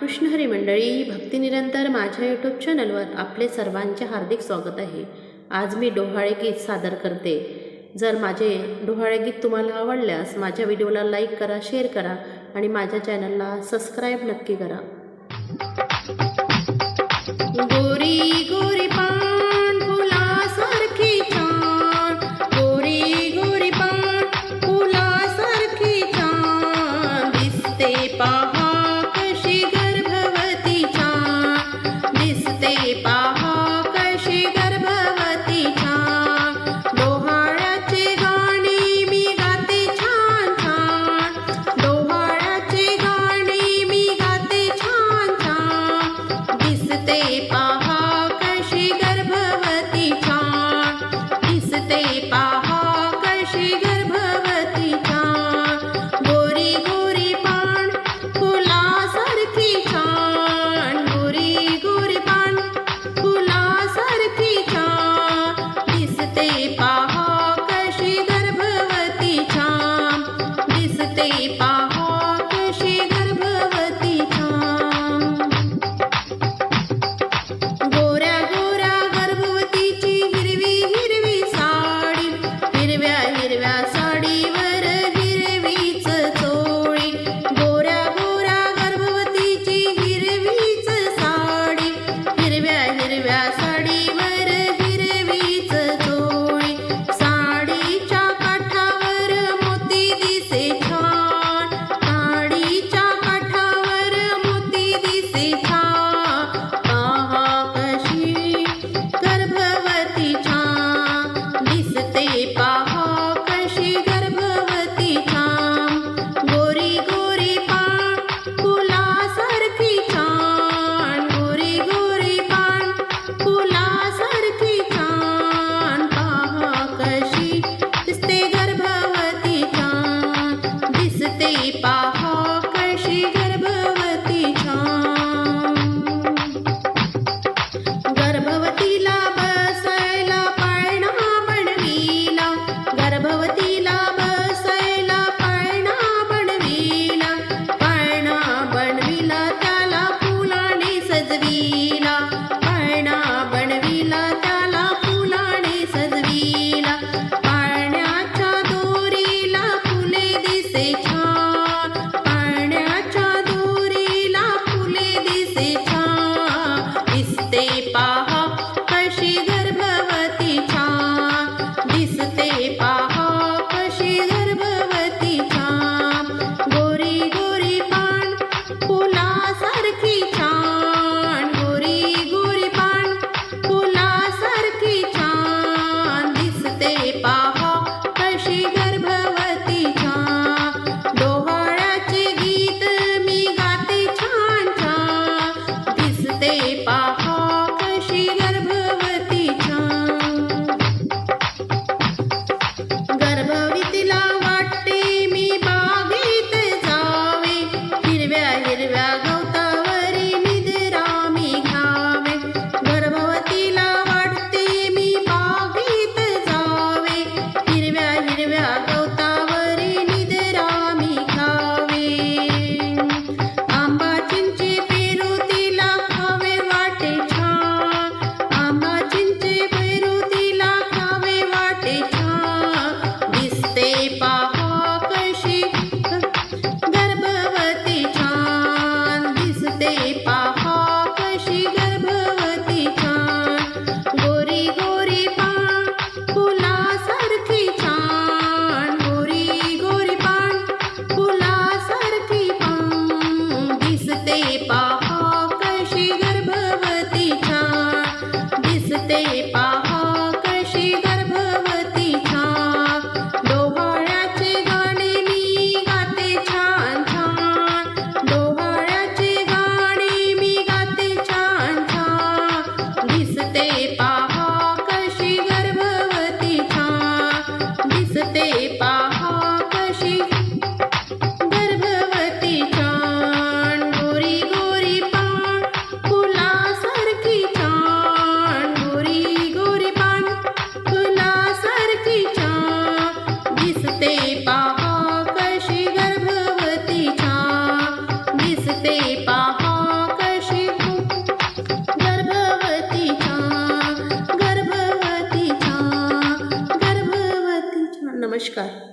कृष्णहरी मंडळी भक्तिनिरंतर माझ्या यूट्यूब चॅनलवर आपले सर्वांचे हार्दिक स्वागत आहे. आज मी डोहाळे गीत सादर करते. जर माझे डोहाळे गीत तुम्हाला आवडल्यास माझ्या व्हिडिओला लाईक करा शेअर करा आणि माझ्या चॅनलला सबस्क्राईब नक्की करा. गोरी गोरी ปา Точка.